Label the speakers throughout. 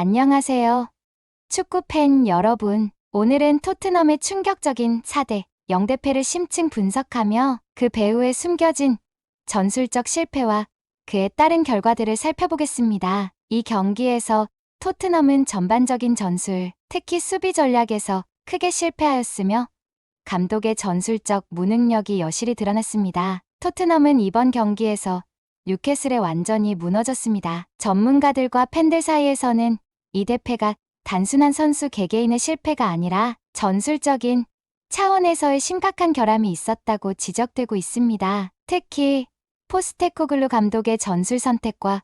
Speaker 1: 안녕하세요. 축구팬 여러분. 오늘은 토트넘의 충격적인 4대 0대패를 심층 분석하며 그 배후에 숨겨진 전술적 실패와 그에 따른 결과들을 살펴보겠습니다. 이 경기에서 토트넘은 전반적인 전술, 특히 수비 전략에서 크게 실패하였으며 감독의 전술적 무능력이 여실히 드러났습니다. 토트넘은 이번 경기에서 뉴캐슬에 완전히 무너졌습니다. 전문가들과 팬들 사이에서는 이 대패가 단순한 선수 개개인의 실패가 아니라 전술적인 차원에서의 심각한 결함이 있었다고 지적되고 있습니다. 특히 포스테코글루 감독의 전술 선택과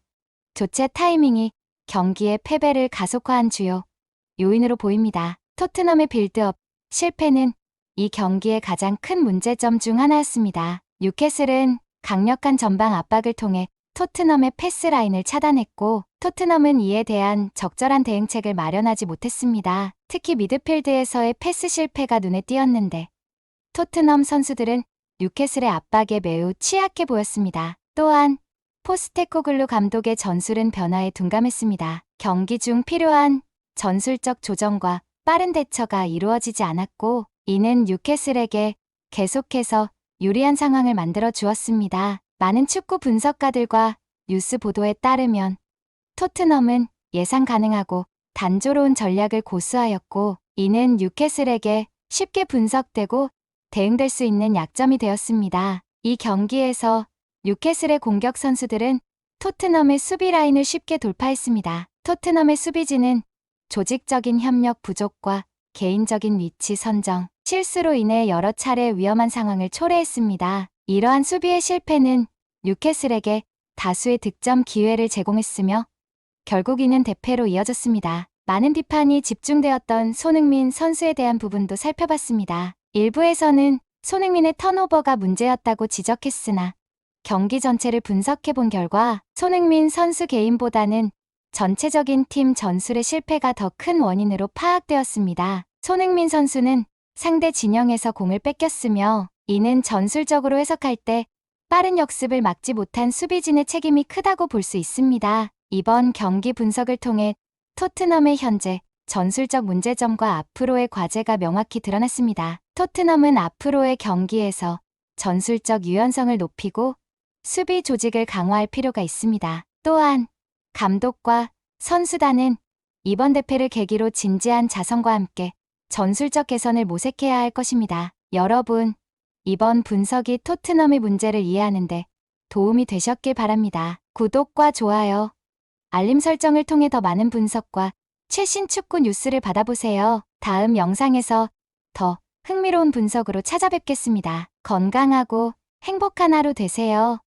Speaker 1: 교체 타이밍이 경기의 패배를 가속화한 주요 요인으로 보입니다. 토트넘의 빌드업 실패는 이 경기의 가장 큰 문제점 중 하나였습니다. 뉴캐슬은 강력한 전방 압박을 통해 토트넘의 패스 라인을 차단했고 토트넘은 이에 대한 적절한 대응책을 마련하지 못했습니다. 특히 미드필드에서의 패스 실패가 눈에 띄었는데 토트넘 선수들은 뉴캐슬의 압박에 매우 취약해 보였습니다. 또한 포스테코글루 감독의 전술은 변화에 둔감했습니다. 경기 중 필요한 전술적 조정과 빠른 대처가 이루어지지 않았고 이는 뉴캐슬에게 계속해서 유리한 상황을 만들어 주었습니다. 많은 축구 분석가들과 뉴스 보도에 따르면 토트넘은 예상 가능하고 단조로운 전략을 고수하였고 이는 뉴캐슬에게 쉽게 분석되고 대응될 수 있는 약점이 되었습니다. 이 경기에서 뉴캐슬의 공격 선수들은 토트넘의 수비 라인을 쉽게 돌파했습니다. 토트넘의 수비진은 조직적인 협력 부족과 개인적인 위치 선정, 실수로 인해 여러 차례 위험한 상황을 초래했습니다. 이러한 수비의 실패는 뉴캐슬에게 다수의 득점 기회를 제공했으며 결국 이는 대패로 이어졌습니다. 많은 비판이 집중되었던 손흥민 선수에 대한 부분도 살펴봤습니다. 일부에서는 손흥민의 턴오버가 문제였다고 지적했으나 경기 전체를 분석해 본 결과 손흥민 선수 개인보다는 전체적인 팀 전술의 실패가 더 큰 원인으로 파악되었습니다. 손흥민 선수는 상대 진영에서 공을 뺏겼으며 이는 전술적으로 해석할 때 빠른 역습을 막지 못한 수비진의 책임이 크다고 볼 수 있습니다. 이번 경기 분석을 통해 토트넘의 현재 전술적 문제점과 앞으로의 과제가 명확히 드러났습니다. 토트넘은 앞으로의 경기에서 전술적 유연성을 높이고 수비 조직을 강화할 필요가 있습니다. 또한 감독과 선수단은 이번 대패를 계기로 진지한 자성과 함께 전술적 개선을 모색해야 할 것입니다. 여러분, 이번 분석이 토트넘의 문제를 이해하는데 도움이 되셨길 바랍니다. 구독과 좋아요, 알림 설정을 통해 더 많은 분석과 최신 축구 뉴스를 받아보세요. 다음 영상에서 더 흥미로운 분석으로 찾아뵙겠습니다. 건강하고 행복한 하루 되세요.